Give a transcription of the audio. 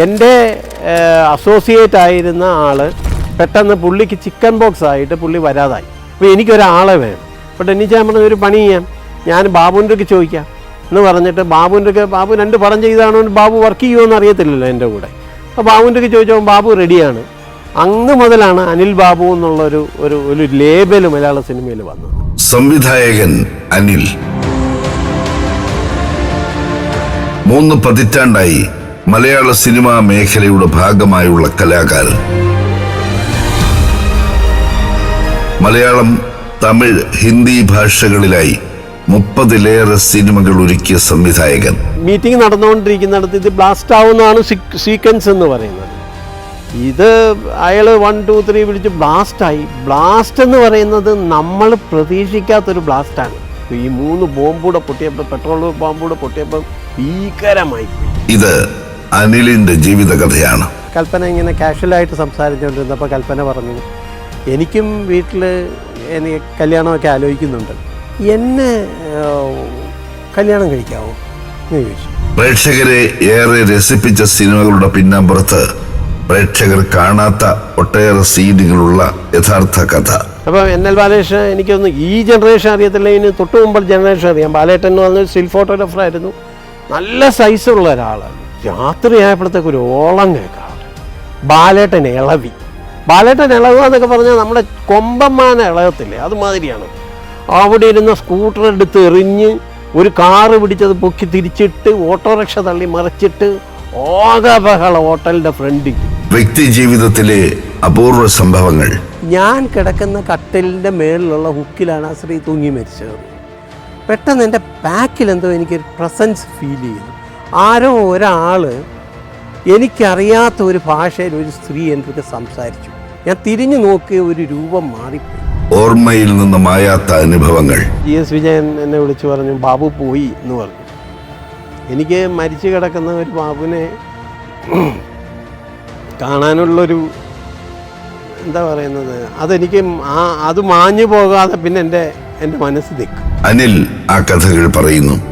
എന്റെ അസോസിയേറ്റ് ആയിരുന്ന ആൾ പെട്ടെന്ന് പുള്ളിക്ക് ചിക്കൻ ബോക്സ് ആയിട്ട് പുള്ളി വരാതായി. അപ്പോൾ എനിക്കൊരാളെ വേണം. അപ്പോൾ ടെന്നിച്ചാൻ പറഞ്ഞ ഒരു പണി ചെയ്യാം. ഞാൻ ബാബുവിന്റെ ചോദിക്കാം. എന്ന് പറഞ്ഞിട്ട് ബാബുവിന്റെ ബാബു രണ്ട് പടം ചെയ്താണോ ബാബു വർക്ക് ചെയ്യുമോ അറിയത്തില്ലല്ലോ എന്റെ കൂടെ. അപ്പോൾ ബാബുവിന്റെ ചോദിച്ചപ്പോൾ ബാബു റെഡിയാണ് അന്ന് മുതലാണ് അനിൽ ബാബു എന്നുള്ളൊരു ഒരു ഒരു ലേബൽ മലയാള സിനിമയിൽ വന്നത്. സംവിധായകൻ അനിൽ. മൂന്ന് പതിറ്റാണ്ടായി മലയാള സിനിമാ മേഖലയുടെ ഭാഗമായുള്ള കലാകാരൻ. മലയാളം തമിഴ് ഹിന്ദി ഭാഷകളിലായി മുപ്പതിലേറെ സിനിമകൾ ഒരുക്കിയ സംവിധായകൻ. മീറ്റിംഗ് നടന്നുകൊണ്ടിരിക്കുന്നിടത്ത് ഇത് ബ്ലാസ്റ്റ് ആവുന്നതാണ് സീക്വൻസ് എന്ന് പറയുന്നത്. ഇത് അയാൾ വൺ ടു ത്രീ വിളിച്ച് ബ്ലാസ്റ്റായി ബ്ലാസ്റ്റ് എന്ന് പറയുന്നത് നമ്മൾ പ്രതീക്ഷിക്കാത്തൊരു ബ്ലാസ്റ്റാണ് ഈ മൂന്ന് ബോംബൂടെ പൊട്ടിയപ്പോൾ പെട്രോൾ ബോംബൂടെ പൊട്ടിയപ്പോൾ ഭീകരമായി. ഇത് അനിലിന്റെ ജീവിതകഥയാണ്. കൽപ്പന ഇങ്ങനെ കാഷ്വലായിട്ട് സംസാരിച്ചുകൊണ്ടിരുന്നപ്പോൾ കൽപ്പന പറഞ്ഞു എനിക്കും വീട്ടിൽ എനിക്ക് കല്യാണമൊക്കെ ആലോചിക്കുന്നുണ്ട്. എന്നെ കല്യാണം കഴിക്കാവോ? എന്ന് ചോദിച്ചു. പ്രേക്ഷകരെ ഏറെ രസിപ്പിച്ച സിനിമകളുടെ പിന്നാമ്പുറത്ത് പ്രേക്ഷകർ കാണാത്ത ഒട്ടേറെ സീനുകളുള്ള യഥാർത്ഥ കഥ. അപ്പോൾ എൻ എൽ ബാലകൃഷ്ണൻ എനിക്കൊന്ന് ഈ ജനറേഷൻ അറിയത്തില്ല. ഇനി തൊട്ട് മുമ്പ് ജനറേഷൻ അറിയാം. ബാലേട്ടൻ എന്ന് പറഞ്ഞ സ്റ്റിൽ ഫോട്ടോഗ്രാഫറായിരുന്നു നല്ല സൈസുള്ള ഒരാളാണ്. രാത്രി ആയപ്പോഴത്തേക്ക് ഒരു ഓളം കേൾക്കാം. ബാലേട്ടൻ ഇളവി. ബാലേട്ടൻ ഇളവുക എന്നൊക്കെ പറഞ്ഞാൽ നമ്മുടെ കൊമ്പന്മാന ഇളകത്തില്ലേ അതുമാതിരിയാണ്. അവിടെ ഇരുന്ന സ്കൂട്ടർ എടുത്ത് എറിഞ്ഞ് ഒരു കാറ് പിടിച്ചത് പൊക്കി തിരിച്ചിട്ട് ഓട്ടോറിക്ഷ തള്ളി മറിച്ചിട്ട് ഓകബഹള ഹോട്ടലിന്റെ ഫ്രണ്ടിൽ. വ്യക്തി ജീവിതത്തിലെ അപൂർവ സംഭവങ്ങൾ. ഞാൻ കിടക്കുന്ന കട്ടിലിന്റെ മേളിലുള്ള ഹുക്കിലാണ് ആ സ്ത്രീ തൂങ്ങി മരിച്ചത്. പെട്ടെന്ന് എന്റെ ബാക്കിൽ എന്തോ എനിക്കൊരു പ്രസൻസ് ഫീൽ ചെയ്തു. ആരോ ഒരാൾ എനിക്കറിയാത്ത ഒരു ഭാഷയിൽ ഒരു സ്ത്രീ എന്റെ സംസാരിച്ചു. ഞാൻ തിരിഞ്ഞു നോക്കിയ ഒരു രൂപം മാറിപ്പോയി. ഓർമ്മയിൽ നിന്ന് മായാത്ത അനുഭവങ്ങൾ. ജി എസ് വിജയൻ എന്നെ വിളിച്ചു പറഞ്ഞു ബാബു പോയി എന്ന് പറഞ്ഞു. എനിക്ക് മരിച്ചു കിടക്കുന്ന ഒരു ബാബുവിനെ കാണാനുള്ളൊരു എന്താ പറയുന്നത് അതെനിക്ക് ആ അത് മാഞ്ഞു പോകാതെ പിന്നെ എന്റെ എന്റെ മനസ്സ് നിൽക്കും അനിൽ ആ കഥകൾ പറയുന്നു.